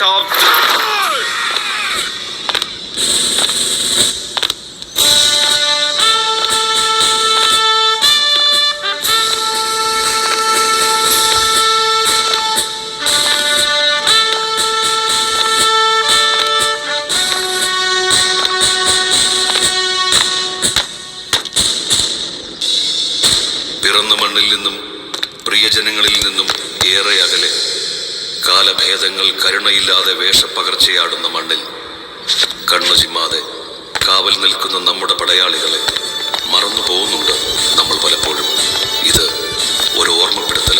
จบ കാലഭേദങ്ങൾ കരുണയില്ലാതെ വേഷപ്പകർച്ചയാടുന്ന മണ്ണിൽ കണ്ണു ചിമ്മാതെ കാവൽ നിൽക്കുന്ന നമ്മുടെ പടയാളികളെ മറന്നു പോകുന്നുണ്ട് നമ്മൾ പലപ്പോഴും. ഇത് ഒരു ഓർമ്മപ്പെടുത്തലാണ്.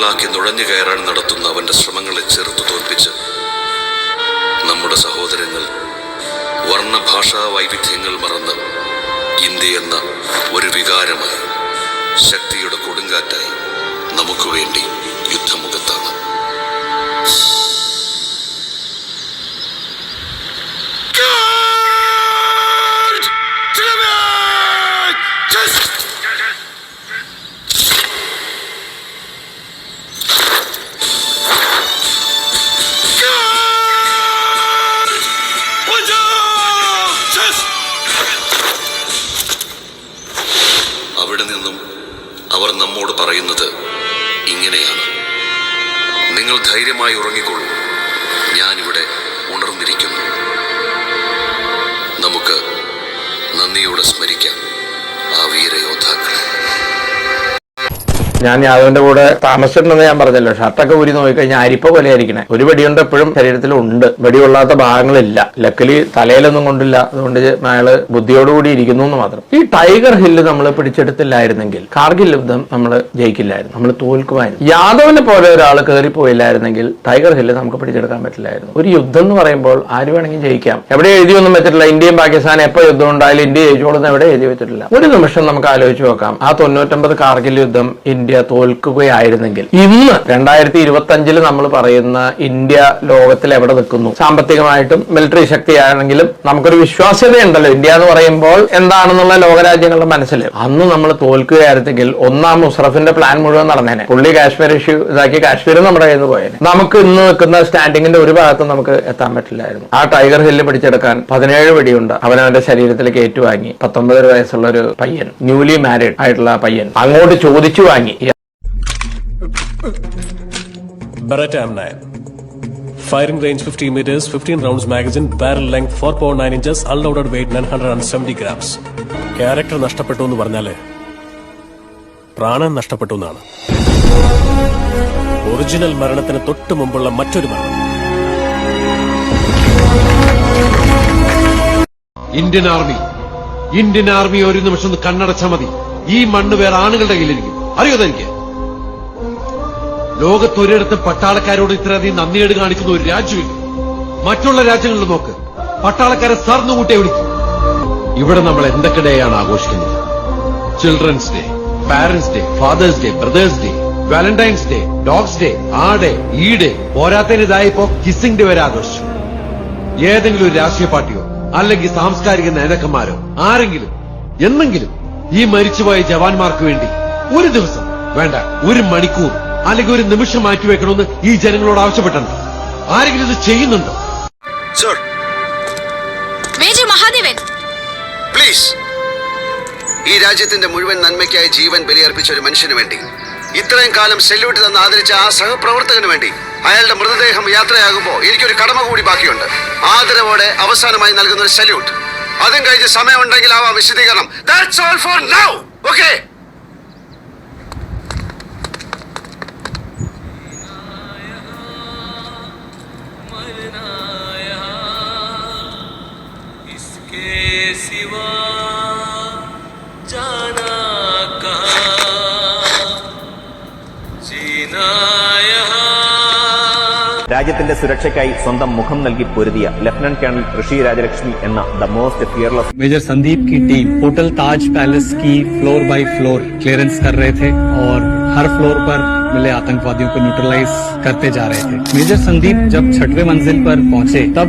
തുരങ്കങ്ങളാക്കി നുഴഞ്ഞു കയറാൻ നടത്തുന്ന അവന്റെ ശ്രമങ്ങളെ ചെറുത്തു തോൽപ്പിച്ച് നമ്മുടെ സഹോദരങ്ങൾ വർണഭാഷാ വൈവിധ്യങ്ങൾ മറന്ന് ഇന്ത്യ എന്ന ഒരു വികാരമായി ശക്തിയുടെ കൊടുങ്കാറ്റായി നമുക്ക് വേണ്ടി ധൈര്യമായി ഉറങ്ങിക്കൊള്ളൂ. ഞാൻ യാദവിന്റെ കൂടെ താമസിച്ചിട്ടുണ്ടെന്ന് ഞാൻ പറഞ്ഞല്ലോ. ഷർട്ടൊക്കെ ഊരി നോക്കിക്കഴിഞ്ഞാൽ അരിപ്പ പോലെയായിരിക്കണേ. ഒരു വെടിയുണ്ട് എപ്പോഴും ശരീരത്തിലുണ്ട്. വെടികൊള്ളാത്ത ഭാഗങ്ങളില്ല ലക്കലി തലയിലൊന്നും കൊണ്ടില്ല. അതുകൊണ്ട് അയാൾ ബുദ്ധിയോടുകൂടി ഇരിക്കുന്നു എന്ന് മാത്രം. ഈ ടൈഗർ ഹില്ല് നമ്മൾ പിടിച്ചെടുത്തില്ലായിരുന്നെങ്കിൽ കാർഗിൽ യുദ്ധം നമ്മൾ ജയിക്കില്ലായിരുന്നു. നമ്മൾ തോൽക്കുമായിരുന്നു. യാദവിനെ പോലെ ഒരാൾ കയറി പോയില്ലായിരുന്നെങ്കിൽ ടൈഗർ ഹില്ല് നമുക്ക് പിടിച്ചെടുക്കാൻ പറ്റില്ലായിരുന്നു. ഒരു യുദ്ധം എന്ന് പറയുമ്പോൾ ആര് വേണമെങ്കിൽ ജയിക്കാം. എവിടെ എഴുതിയൊന്നും വെച്ചിട്ടില്ല. ഇന്ത്യയും പാകിസ്ഥാനും എപ്പോൾ യുദ്ധം ഉണ്ടായാലും ഇന്ത്യ ജയിച്ചോളുന്ന എവിടെ എഴുതി വെച്ചിട്ടില്ല. ഒരു നിമിഷം നമുക്ക് ആലോചിച്ച് നോക്കാം. ആ തൊണ്ണൂറ്റൊമ്പത് കാർഗിൽ യുദ്ധം ഇന്ത്യ തോൽക്കുകയായിരുന്നെങ്കിൽ. ഇന്ന് രണ്ടായിരത്തി ഇരുപത്തി അഞ്ചിൽ നമ്മൾ പറയുന്ന ഇന്ത്യ ലോകത്തിൽ എവിടെ നിൽക്കുന്നു? സാമ്പത്തികമായിട്ടും മിലിറ്ററി ശക്തിയാണെങ്കിലും നമുക്കൊരു വിശ്വാസ്യതയുണ്ടല്ലോ. ഇന്ത്യ എന്ന് പറയുമ്പോൾ എന്താണെന്നുള്ള ലോകരാജ്യങ്ങളുടെ മനസ്സിൽ. അന്ന് നമ്മൾ തോൽക്കുകയായിരുന്നെങ്കിൽ ഒന്നാം മുസ്റഫിന്റെ പ്ലാൻ മുഴുവൻ നടന്നേനെ. പുള്ളി കാശ്മീർ ഇഷ്യൂ ഇതാക്കി കാശ്മീർ നമ്മുടെ കയ്യിൽ നിന്ന് പോയേനെ. നമുക്ക് ഇന്ന് നിൽക്കുന്ന സ്റ്റാൻഡിങ്ങിന്റെ ഒരു ഭാഗത്തും നമുക്ക് എത്താൻ പറ്റില്ലായിരുന്നു. ആ ടൈഗർ ഹില്ല് പിടിച്ചെടുക്കാൻ പതിനേഴ് വെടിയുണ്ട്. അവനവന്റെ ശരീരത്തിലേക്ക് ഏറ്റുവാങ്ങി. പത്തൊമ്പത് വയസ്സുള്ള ഒരു പയ്യൻ ന്യൂലി മാരീഡ് ആയിട്ടുള്ള പയ്യൻ അങ്ങോട്ട് ചോദിച്ചു വാങ്ങി. Beretta M9. Firing range 50 meters, 15 rounds magazine, barrel length 4.9 inches, unloaded weight 970 grams. Character നഷ്ടപ്പെട്ടു എന്ന് പറഞ്ഞാൽ പ്രാണൻ നഷ്ടപ്പെട്ടു എന്നാണ്. ഒറിജിനൽ മരണത്തിന് തൊട്ടു മുമ്പുള്ള മറ്റൊരു മരണം. ഇന്ത്യൻ ആർമി ഇന്ത്യൻ ആർമി ഒരു നിമിഷം കണ്ണടച്ച മതി. ഈ മണ്ണ് വേറെ ആണുങ്ങളുടെ കയ്യിലിരിക്കും. അറിയോ തനിക്ക് ലോകത്തൊരിടത്ത് പട്ടാളക്കാരോട് ഇത്രയധികം നന്ദിയേട് കാണിക്കുന്ന ഒരു രാജ്യമില്ല. മറ്റുള്ള രാജ്യങ്ങളിൽ നോക്ക്. പട്ടാളക്കാരെ സർന്നു കൂട്ടിയെ വിളിക്കും. ഇവിടെ നമ്മൾ എന്തൊക്കെ ഡേ ആണ് ആഘോഷിക്കുന്നത്? Children's day parents day fathers day brothers day Valentine's day dogs day ആ ഡേ ഈ ഡേ പോരാത്തതിന് കിസിംഗ് ഡേ വരെ ആഘോഷിച്ചു. ഏതെങ്കിലും ഒരു രാഷ്ട്രീയ പാർട്ടിയോ അല്ലെങ്കിൽ സാംസ്കാരിക നേതാക്കന്മാരോ ആരെങ്കിലും എന്നെങ്കിലും ഈ മരിച്ചുപോയ ജവാന്മാർക്ക് വേണ്ടി ഒരു ദിവസം വേണ്ട ഒരു മണിക്കൂർ അല്ലെങ്കിൽ ഒരു നിമിഷം മാറ്റിവെക്കണമെന്ന് ഈ ജനങ്ങളോട് ആവശ്യപ്പെട്ടുണ്ട് ആരെങ്കിലും ഇത് ചെയ്യുന്നുണ്ടോ? സർ. മേജർ മഹാദേവൻ. പ്ലീസ്. ഈ രാജ്യത്തിന്റെ മുഴുവൻ നന്മയ്ക്കായി ജീവൻ ബലിയർപ്പിച്ച ഒരു മനുഷ്യന് വേണ്ടി ഇത്രയും കാലം സെല്യൂട്ട് തന്ന ആദരിച്ച ആ സഹപ്രവർത്തകന് വേണ്ടി അയാളുടെ മൃതദേഹം യാത്രയാകുമ്പോൾ എനിക്കൊരു കടമ കൂടി ബാക്കിയുണ്ട്. ആദരവോടെ അവസാനമായി നൽകുന്ന ഒരു സല്യൂട്ട് അതും കഴിഞ്ഞ് സമയമുണ്ടെങ്കിൽ ആവാം വിശദീകരണം. That's all for now okay सिवा जाना कहा? രാജ്യത്തിന്റെ സുരക്ഷയ്ക്കായി സ്വന്തം മുഖം നൽകി പൊരുതിയ ലഫ്റ്റനന്റ് കേണൽ ഋഷി രാജലക്ഷ്മി എന്ന the most fearless major Sandeep की टीम होटल ताज पैलेस की फ्लोर बाय फ्लोर क्लियरेंस कर रहे थे और हर फ्लोर पर मिले आतंकवादियों को न्यूट्रलाइज करते जा रहे थे। मेजर संदीप जब छठवें मंजिल पर पहुँचे तब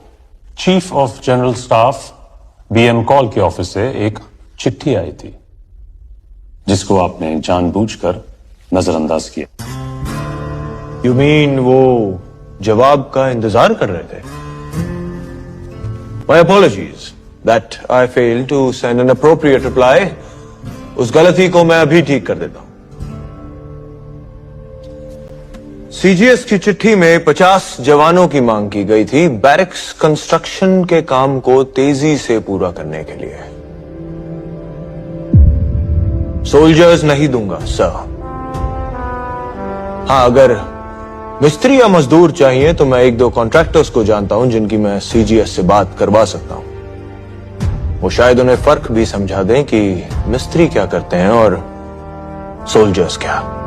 chief of general staff BM call के ऑफ़िस से एक चिट्ठी आई थी, जिसको आपने जानबूझकर नजरअंदाज किया। यू मीन वो जवाब का इंतज़ार कर रहे थे? My apologies that I fail to send an appropriate reply उस गलती को मैं अभी ठीक कर देता हूँ। सीजीएस की चिट्ठी में 50 जवानों की मांग की गई थी। बैरिक्स कंस्ट्रक्शन के काम को तेज़ी से पूरा करने के लिए। सोल्जर्स नहीं दूँगा, सर। हाँ अगर मिस्त्री या मजदूर चाहिए तो मैं एक दो कॉन्ट्रैक्टर्स को जानता हूँ, जिनकी मैं सीजीएस से बात करवा सकता हूँ। वो शायद उन्हें फ़र्क भी समझा दें कि मिस्त्री क्या करते हैं और सोल्जर्स क्या।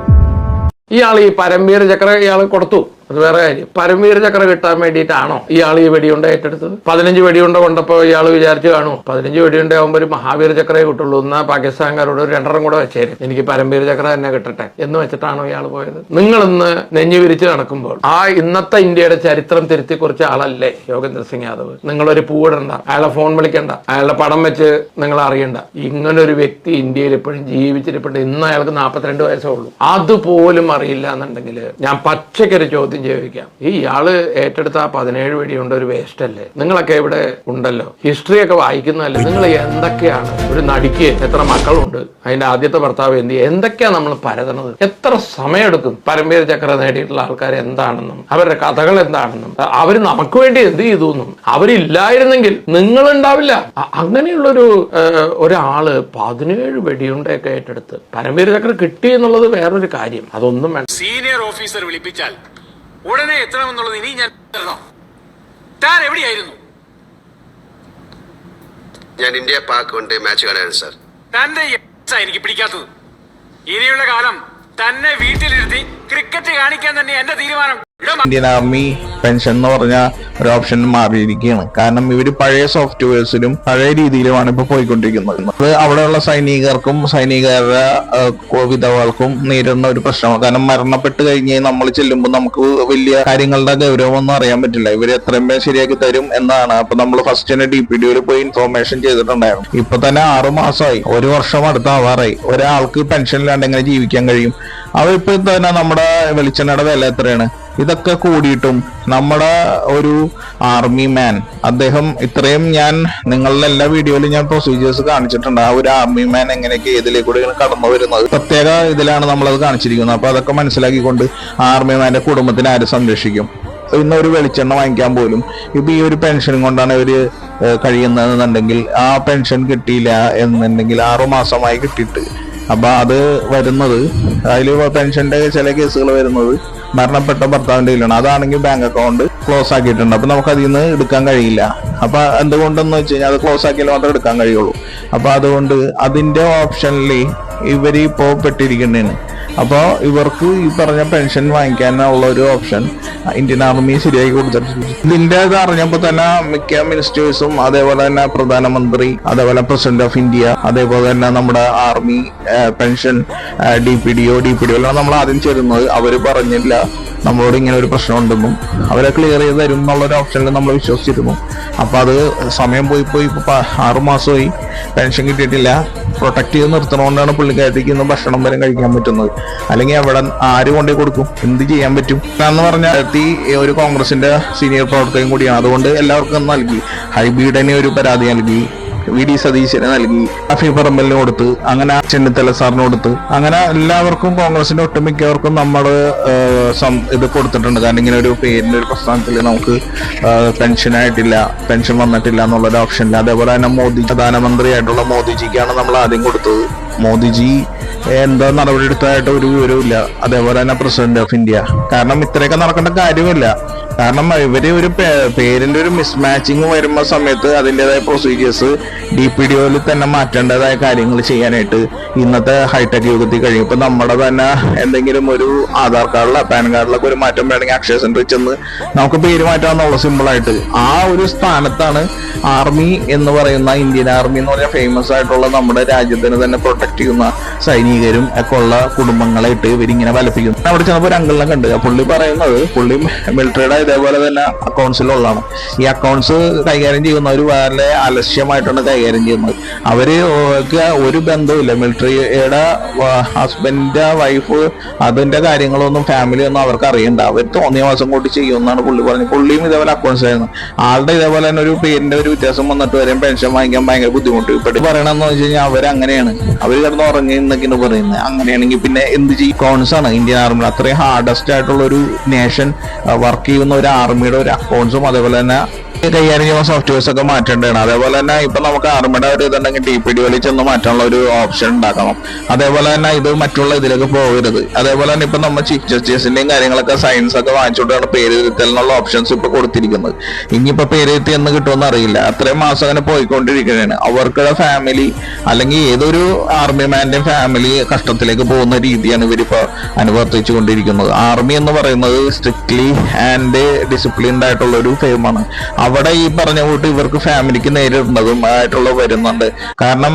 ഇയാൾ ഈ പരമ്പീര ചക്ര ഇയാൾ കൊടുത്തു. അത് വേറെ കാര്യം. പരംവീര ചക്ര കിട്ടാൻ വേണ്ടിയിട്ടാണോ ഇയാൾ ഈ വെടിയുണ്ട ഏറ്റെടുത്തത്? പതിനഞ്ച് വെടിയുണ്ട കൊണ്ടപ്പോ ഇയാൾ വിചാരിച്ചു കാണുമോ പതിനഞ്ച് വെടിയുണ്ട ആകുമ്പോൾ ഒരു മഹാവീര ചക്രയെ കിട്ടുള്ളൂ. എന്നാ പാകിസ്ഥാൻകാരോട് രണ്ടെണ്ണം കൂടെ വെച്ചേരും. എനിക്ക് പരംവീര ചക്ര തന്നെ കിട്ടട്ടെ എന്ന് വെച്ചിട്ടാണോ ഇയാൾ പോയത്? നിങ്ങൾ ഇന്ന് നെഞ്ഞു വിരിച്ച് നടക്കുമ്പോൾ ആ ഇന്നത്തെ ഇന്ത്യയുടെ ചരിത്രം തിരുത്തി കുറിച്ച ആളല്ലേ യോഗേന്ദ്ര സിംഗ് യാദവ്? നിങ്ങളൊരു പൂവിടണ്ട. അയാളെ ഫോൺ വിളിക്കണ്ട. അയാളുടെ പടം വെച്ച് നിങ്ങൾ അറിയണ്ട. ഇങ്ങനെ ഒരു വ്യക്തി ഇന്ത്യയിൽ എപ്പോഴും ജീവിച്ചിരിപ്പുണ്ട്. ഇന്ന് അയാൾക്ക് നാൽപ്പത്തിരണ്ട് വയസ്സേ ഉള്ളൂ. അതുപോലും അറിയില്ല എന്നുണ്ടെങ്കിൽ ഞാൻ പച്ചക്കൊരു ചോദ്യം ചോദിക്കാം. ഈ ഇയാൾ ഏറ്റെടുത്ത ആ പതിനേഴ് വെടിയുണ്ട് ഒരു വേസ്റ്റ് അല്ലേ നിങ്ങളൊക്കെ ഇവിടെ ഉണ്ടല്ലോ. ഹിസ്റ്ററി ഒക്കെ വായിക്കുന്നതല്ലേ? നിങ്ങൾ എന്തൊക്കെയാണ് ഒരു നടിക്ക് എത്ര മക്കളുണ്ട്? അതിന്റെ ആദ്യത്തെ ഭർത്താവ് എന്ത് എന്തൊക്കെയാണ് എന്തൊക്കെയാ നമ്മൾ പരതണത്? എത്ര സമയമെടുക്കും? പരമ്പര ചക്ര നേടിയിട്ടുള്ള ആൾക്കാർ എന്താണെന്നും അവരുടെ കഥകൾ എന്താണെന്നും അവർ നമുക്ക് വേണ്ടി എന്ത് ചെയ്തു എന്നും. അവരില്ലായിരുന്നെങ്കിൽ നിങ്ങൾ ഉണ്ടാവില്ല അ- അങ്ങനെയുള്ളൊരു ഒരാൾ പതിനേഴ് വെടിയുണ്ടൊക്കെ ഏറ്റെടുത്ത് പരമ്പര ചക്ര കിട്ടി എന്നുള്ളത് വേറൊരു കാര്യം. അതൊന്നും വേണം സീനിയർ ഓഫീസർ വിളിപ്പിച്ചാൽ ഉടനെ എത്തണമെന്നുള്ളത് ഇനി ഞാൻ തരണോ. താൻ എവിടെയായിരുന്നു? ഞാൻ ഇന്ത്യ പാക് കൊണ്ട് മാച്ച് കാണാൻ സാർ തന്റെ എനിക്ക് പിടിക്കാത്തത്. ഇനിയുള്ള കാലം തന്നെ വീട്ടിലിരുത്തി ക്രിക്കറ്റ് കാണിക്കാൻ തന്നെ എന്റെ തീരുമാനം ഇന്ത്യൻ ആർമി പെൻഷൻ എന്ന് പറഞ്ഞ ഒരു ഓപ്ഷൻ മാറിയിരിക്കുകയാണ്. കാരണം ഇവർ പഴയ സോഫ്റ്റ്വെയർസിലും പഴയ രീതിയിലുമാണ് ഇപ്പൊ പോയിക്കൊണ്ടിരിക്കുന്നത്. അത് അവിടെയുള്ള സൈനികർക്കും സൈനികരുടെ വിധവകൾക്കും നേരിടുന്ന ഒരു പ്രശ്നമാണ്. കാരണം മരണപ്പെട്ട് കഴിഞ്ഞ് നമ്മൾ ചെല്ലുമ്പോൾ നമുക്ക് വലിയ കാര്യങ്ങളുടെ ഗൗരവമൊന്നും അറിയാൻ പറ്റില്ല. ഇവർ എത്രയും പേര് ശരിയാക്കി തരും എന്നാണ്. അപ്പൊ നമ്മൾ ഫസ്റ്റ് തന്നെ ഡി പി ഡിയിൽ പോയി ഇൻഫോർമേഷൻ ചെയ്തിട്ടുണ്ടായിരുന്നു. ഇപ്പൊ തന്നെ ആറു മാസമായി ഒരു വർഷം അടുത്താവാറായി ഒരാൾക്ക് പെൻഷൻ ഇല്ലാണ്ട് എങ്ങനെ ജീവിക്കാൻ കഴിയും? അവ ഇപ്പൊ തന്നെ നമ്മുടെ വെളിച്ചെണ്ണയുടെ വില എത്രയാണ്? ഇതൊക്കെ കൂടിയിട്ടും നമ്മുടെ ഒരു ആർമി മാൻ അദ്ദേഹം ഇത്രയും ഞാൻ നിങ്ങളുടെ എല്ലാ വീഡിയോയിലും ഞാൻ പ്രൊസീജിയേഴ്സ് കാണിച്ചിട്ടുണ്ട്. ആ ഒരു ആർമി മാൻ എങ്ങനെയൊക്കെ ഇങ്ങനെ കടന്നു വരുന്നത്? പ്രത്യേക ഇതിലാണ് നമ്മളത് കാണിച്ചിരിക്കുന്നത്. അപ്പൊ അതൊക്കെ മനസ്സിലാക്കിക്കൊണ്ട് ആർമി മാന്റെ കുടുംബത്തിന് ആര് സംരക്ഷിക്കും? ഇന്ന് ഒരു വെളിച്ചെണ്ണ വാങ്ങിക്കാൻ പോലും ഇപ്പൊ ഈ ഒരു പെൻഷൻ കൊണ്ടാണ് ഇവർ കഴിയുന്നതെന്നുണ്ടെങ്കിൽ ആ പെൻഷൻ കിട്ടിയില്ല എന്നുണ്ടെങ്കിൽ ആറു മാസമായി കിട്ടിയിട്ട് അപ്പൊ അത് വരുന്നത് അതിൽ പെൻഷന്റെ ചില കേസുകൾ വരുന്നത് മരണപ്പെട്ട ഭർത്താവിന്റെ കയ്യിലാണ്. അതാണെങ്കിൽ ബാങ്ക് അക്കൗണ്ട് ക്ലോസ് ആക്കിയിട്ടുണ്ട്. അപ്പൊ നമുക്ക് അതിൽ നിന്ന് എടുക്കാൻ കഴിയില്ല. അപ്പൊ എന്തുകൊണ്ടെന്ന് വെച്ച് കഴിഞ്ഞാൽ അത് ക്ലോസ് ആക്കിയാൽ മാത്രമേ എടുക്കാൻ കഴിയുള്ളൂ. അപ്പൊ അതുകൊണ്ട് അതിന്റെ ഓപ്ഷനിൽ ഇവരിപ്പോ പെട്ടിരിക്കുന്നതിന് അപ്പോ ഇവർക്ക് ഈ പറഞ്ഞ പെൻഷൻ വാങ്ങിക്കാനുള്ള ഒരു ഓപ്ഷൻ ഇന്ത്യൻ ആർമി ശരിയാക്കി കൊടുത്തിട്ടുണ്ട്. ഇതിന്റെ ഇത് അറിഞ്ഞപ്പോൾ തന്നെ മിക്ക മിനിസ്റ്റേഴ്സും അതേപോലെ തന്നെ പ്രധാനമന്ത്രി അതേപോലെ പ്രസിഡന്റ് ഓഫ് ഇന്ത്യ അതേപോലെ തന്നെ നമ്മുടെ army pension D P D O D P D എല്ലാം നമ്മൾ ആദ്യം ചേരുന്നത് അവർ പറഞ്ഞില്ല. നമ്മളോട് ഇങ്ങനെ ഒരു പ്രശ്നം ഉണ്ടെന്നും അവരെ ക്ലിയർ ചെയ്ത് തരും എന്നുള്ളൊരു ഓപ്ഷനിൽ നമ്മൾ വിശ്വസിച്ചിരുന്നു. അപ്പോൾ അത് സമയം പോയി പോയി ഇപ്പോൾ ആറുമാസമായി ആറു പെൻഷൻ കിട്ടിയിട്ടില്ല. പ്രൊട്ടക്ട് ചെയ്ത് നിർത്തണോണ്ടാണ് പുള്ളിക്കാരത്തേക്ക് ഇന്ന് ഭക്ഷണം വരെ കഴിക്കാൻ പറ്റുന്നത്. അല്ലെങ്കിൽ അവിടെ ആര് കൊണ്ടേ കൊടുക്കും? എന്ത് ചെയ്യാൻ പറ്റും? എന്ന് പറഞ്ഞാൽ ഈ ഒരു കോൺഗ്രസിന്റെ സീനിയർ പ്രവർത്തകൻ കൂടിയാണ്. അതുകൊണ്ട് എല്ലാവർക്കും നൽകി. ഹൈബീഡനെ ഒരു പരാതി നൽകി. വി ഡി സതീശന് നൽകി. അഫി പറമ്പലിന് കൊടുത്ത് അങ്ങനെ ചെന്നിത്തല സാറിന് കൊടുത്ത് അങ്ങനെ എല്ലാവർക്കും കോൺഗ്രസിന്റെ ഒട്ടുമിക്കവർക്കും നമ്മൾ ഇത് കൊടുത്തിട്ടുണ്ട്. കാരണം ഇങ്ങനെ ഒരു പേരിന്റെ ഒരു പ്രസ്ഥാനത്തിൽ നമുക്ക് പെൻഷൻ ആയിട്ടില്ല പെൻഷൻ വന്നിട്ടില്ല എന്നുള്ള ഒരു ഓപ്ഷൻ ഇല്ല. അതേപോലെ തന്നെ മോദി പ്രധാനമന്ത്രിയായിട്ടുള്ള മോദിജിക്കാണ് നമ്മൾ ആദ്യം കൊടുത്തത്. മോദിജി എന്താ നടപടി എടുത്തതായിട്ട് ഒരു വിവരവും ഇല്ല അതേപോലെ തന്നെ പ്രസിഡന്റ് ഓഫ് ഇന്ത്യ കാരണം ഇത്രയൊക്കെ നടക്കേണ്ട കാര്യമില്ല കാരണം ഇവർ ഒരു പേരിന്റെ ഒരു മിസ്മാച്ചിങ് വരുന്ന സമയത്ത് അതിന്റെതായ പ്രൊസീജിയേഴ്സ് ഡി പി ഡി ഒയിൽ തന്നെ മാറ്റേണ്ടതായ കാര്യങ്ങൾ ചെയ്യാനായിട്ട് ഇന്നത്തെ ഹൈടെക് യുഗത്തിൽ കഴിയും. ഇപ്പൊ നമ്മുടെ തന്നെ എന്തെങ്കിലും ഒരു ആധാർ കാർഡിലോ പാൻ കാർഡിലൊക്കെ ഒരു മാറ്റം വേണമെങ്കിൽ അക്ഷയ സെന്ററിൽ ചെന്ന് നമുക്ക് പേര് മാറ്റാമെന്നുള്ള സിമ്പിൾ ആയിട്ട്. ആ ഒരു സ്ഥാനത്താണ് ആർമി എന്ന് പറയുന്ന ഇന്ത്യൻ ആർമി എന്ന് പറയുന്ന ഫേമസ് ആയിട്ടുള്ള നമ്മുടെ രാജ്യത്തിന് തന്നെ പ്രൊട്ടക്ട് ചെയ്യുന്ന സൈനികരും ഒക്കെ ഉള്ള കുടുംബങ്ങളായിട്ട് ഇവരിങ്ങനെ വലപ്പിക്കുന്നു. അവിടെ ചെന്നപ്പോൾ ഒരു അങ്കിളിനെ കണ്ടു. പുള്ളി പറയുന്നത് പുള്ളി മിലിറ്ററിയുടെ ഇതേപോലെ തന്നെ അക്കൗണ്ട്സിലുള്ളതാണ് ഈ അക്കൗണ്ട്സ് കൈകാര്യം ചെയ്യുന്നവർ വളരെ അലക്ഷ്യമായിട്ടാണ് കൈകാര്യം ചെയ്യുന്നത്. അവർ ഒരു ബന്ധവുമില്ല. മിലിറ്ററിയുടെ ഹസ്ബൻഡിന്റെ വൈഫ് അതിന്റെ കാര്യങ്ങളൊന്നും ഫാമിലി ഒന്നും അവർക്ക് അറിയണ്ട. അവർ തോന്നിയ മാസം കൂട്ടി ചെയ്യുമെന്നാണ് പുള്ളി പറഞ്ഞത്. പുള്ളിയും ഇതേപോലെ അക്കൗണ്ട്സ് ആയിരുന്നു. ആളുടെ ഇതേപോലെ തന്നെ ഒരു പേരിന്റെ ഒരു വ്യത്യാസം വന്നിട്ട് വരെയും പെൻഷൻ വാങ്ങിക്കാൻ ഭയങ്കര ബുദ്ധിമുട്ട്. ഇപ്പോഴും പറയണമെന്ന് വെച്ച് കഴിഞ്ഞാൽ അവരങ്ങനെയാണ് അവർ കിടന്ന് ഉറങ്ങി എന്നൊക്കെയാണ് പറയുന്നത്. അങ്ങനെയാണെങ്കിൽ പിന്നെ എന്ത് ചെയ്യും? അക്കൗണ്ട്സ് ആണ്. ഇന്ത്യൻ ആർമി അത്രയും ഹാർഡസ്റ്റ് ആയിട്ടുള്ള ഒരു നേഷൻ വർക്ക് ചെയ്യുന്ന ഒരു ആർമിയുടെ ഒരു അക്കൗണ്ട്സും അതേപോലെ തന്നെ കൈകാര്യം ചെയ്യുന്ന സോഫ്റ്റ്വെയർസ് ഒക്കെ മാറ്റേണ്ടതാണ്. അതേപോലെ തന്നെ ഇപ്പൊ നമുക്ക് ആർമിയുടെ ഒരു ഇതുണ്ടെങ്കിൽ ടി പി ഡി വലി ചെന്ന് മാറ്റാനുള്ള ഒരു ഓപ്ഷൻ ഉണ്ടാക്കണം. അതേപോലെ തന്നെ ഇത് മറ്റുള്ള ഇതിലേക്ക് പോകരുത്. അതേപോലെ തന്നെ ഇപ്പൊ നമ്മൾ ചീഫ് ജസ്റ്റിസിന്റെയും കാര്യങ്ങളൊക്കെ സയൻസ് ഒക്കെ വാങ്ങിച്ചുകൊണ്ടാണ് പേര് തിരുത്തലിനുള്ള ഓപ്ഷൻസ് ഇപ്പൊ കൊടുത്തിരിക്കുന്നത്. ഇനിയിപ്പോ പേര് തിരുത്തി എന്ന് കിട്ടുമെന്ന് അറിയില്ല. അത്രയും മാസം അങ്ങനെ പോയിക്കൊണ്ടിരിക്കുകയാണ്. അവർക്കുള്ള ഫാമിലി അല്ലെങ്കിൽ ഏതൊരു ആർമി മാന്റെയും ഫാമിലി കഷ്ടത്തിലേക്ക് പോകുന്ന രീതിയാണ് ഇവരിപ്പോ അനുവർത്തിച്ചു കൊണ്ടിരിക്കുന്നത് ആർമി എന്ന് പറയുന്നത് സ്ട്രിക്ട്ലി ആൻഡ് ഡിസിപ്ലിൻഡ് ആയിട്ടുള്ള ഒരു ഫെയിമാണ് അവിടെ ഈ പറഞ്ഞ കൂട്ട് ഇവർക്ക് ഫാമിലിക്ക് നേരിടുന്നതും ആയിട്ടുള്ള വരുന്നുണ്ട്. കാരണം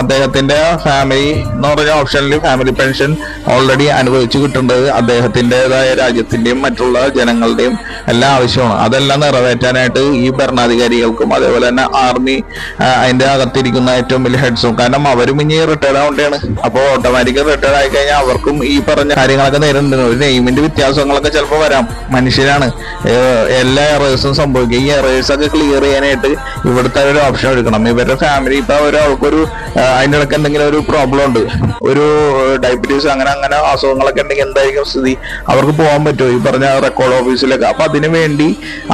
അദ്ദേഹത്തിന്റെ ഫാമിലി എന്ന് പറഞ്ഞ ഓപ്ഷനിൽ ഫാമിലി പെൻഷൻ ഓൾറെഡി അനുഭവിച്ചു കിട്ടേണ്ടത് അദ്ദേഹത്തിന്റെതായ രാജ്യത്തിന്റെയും മറ്റുള്ള ജനങ്ങളുടെയും എല്ലാം ആവശ്യമാണ്. അതെല്ലാം നിറവേറ്റാനായിട്ട് ഈ ഭരണാധികാരികൾക്കും അതേപോലെ തന്നെ ആർമി അതിന്റെ അകത്തിരിക്കുന്ന ഏറ്റവും വലിയ ഹെഡ്സും കാരണം അവരും ഇനി റിട്ടയർഡ് ആവേണ്ടതാണ് അപ്പോൾ ഓട്ടോമാറ്റിക്കലി റിട്ടയർഡ് ആയി കഴിഞ്ഞാൽ അവർക്കും ഈ പറഞ്ഞ കാര്യങ്ങളൊക്കെ നേരിടുന്നുണ്ട് ഒരു നെയിമിന്റെ വ്യത്യാസങ്ങളൊക്കെ ചിലപ്പോൾ വരാം. മനുഷ്യരാണ്. എല്ലാ എറേഴ്സും സംഭവിക്കും. ഈ എറേഴ്സ് ഒക്കെ ക്ലിയർ ചെയ്യാനായിട്ട് ഇവിടുത്തെ ഒരു ഓപ്ഷൻ എടുക്കണം. ഇവരുടെ ഫാമിലി ഇപ്പൊ ഒരാൾക്കൊരു അതിന്റെ ഇടയ്ക്ക് എന്തെങ്കിലും ഒരു പ്രോബ്ലം ഉണ്ട്. ഒരു ഡയബറ്റീസ് അങ്ങനെ അങ്ങനെ അസുഖങ്ങളൊക്കെ ഉണ്ടെങ്കിൽ എന്തായിരിക്കും സ്ഥിതി? അവർക്ക് പോകാൻ പറ്റുമോ? ഈ പറഞ്ഞ റെക്കോർഡ് ഓഫീസിലൊക്കെ അപ്പൊ അതിനു വേണ്ടി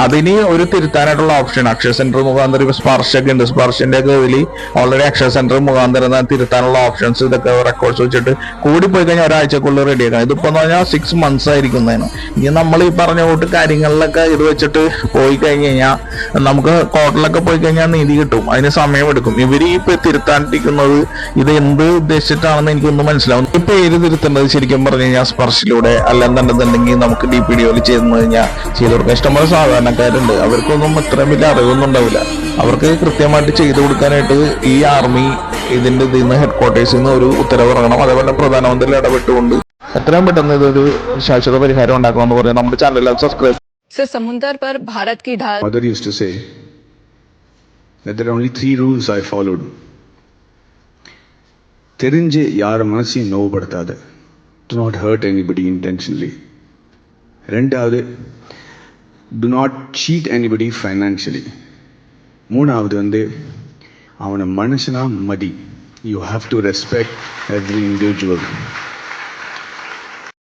അതിന് ഒരു തിരുത്താനായിട്ടുള്ള ഓപ്ഷൻ അക്ഷയ സെന്റർ മുഖാന്തരം ഇപ്പൊ സ്പർശൊക്കെ ഉണ്ട്. സ്പർശിന്റെ ഒക്കെ വലി ഓൾറെഡി അക്ഷയ സെന്റർ മുഖാന്തരം തിരുത്താനുള്ള ഓപ്ഷൻസ് ഇതൊക്കെ റെക്കോർഡ്സ് വെച്ചിട്ട് കൂടി പോയി കഴിഞ്ഞാൽ ഒരാഴ്ചക്കുള്ളിൽ റെഡി ആക്കാം ഇതിപ്പോ എന്ന് പറഞ്ഞാൽ സിക്സ് മന്ത്സ് ആയിരിക്കുന്നതിന് ഇനി നമ്മൾ ഈ പറഞ്ഞ കൂട്ട് കാര്യങ്ങളിലൊക്കെ ഇത് വെച്ചിട്ട് പോയി കഴിഞ്ഞ് കഴിഞ്ഞാൽ നമുക്ക് കോർട്ടിലൊക്കെ പോയി കഴിഞ്ഞാൽ നീതി കിട്ടും. അതിന് സമയമെടുക്കും ഇവർ ഈ തിരുത്താണ്ടിരിക്കുന്നത് ഇത് എന്ത് ഉദ്ദേശിച്ചിട്ടാണെന്ന് എനിക്കൊന്നും മനസ്സിലാവും ഈ പേര് തിരുത്തേണ്ടത് ശരിക്കും പറഞ്ഞു കഴിഞ്ഞാൽ സ്പർശിലൂടെ അല്ലെന്നുണ്ടെന്നുണ്ടെങ്കിൽ നമുക്ക് ഡി പി ഡി ഒയിൽ ചെയ്തു കഴിഞ്ഞാൽ ചെയ്തു കൊടുക്കാം ഇഷ്ടംപോലെ സാധാരണക്കാരുണ്ട്. അവർക്കൊന്നും ഇത്രയും വലിയ അറിവൊന്നും ഉണ്ടാവില്ല. അവർക്ക് കൃത്യമായിട്ട് ചെയ്തു കൊടുക്കാനായിട്ട് ഈ ആർമി ഇതിന്റെ ഇതിൽ നിന്ന് ഹെഡ് ക്വാർട്ടേഴ്സിൽ നിന്ന് ഒരു ഉത്തരവ് ഇറങ്ങണം അതേപോലെ പ്രധാനമന്ത്രി ഇടപെട്ടുകൊണ്ട് എത്രയും പെട്ടെന്ന് ഇതൊരു ശാശ്വത പരിഹാരം ഉണ്ടാക്കണം എന്ന് പറഞ്ഞാൽ നമ്മുടെ ചാനൽ സബ്സ്ക്രൈബ് सर समुंदर पर भारत की ढाल Mother used to say that there are only three rules I followed. தெரிஞ்சு யார் மனசையும் நோவுபடுத்தாத do not hurt anybody intentionally ரெண்டாவது do not cheat anybody financially மூணாவது வந்து அவனை மனுஷனா மதி you have to respect every individual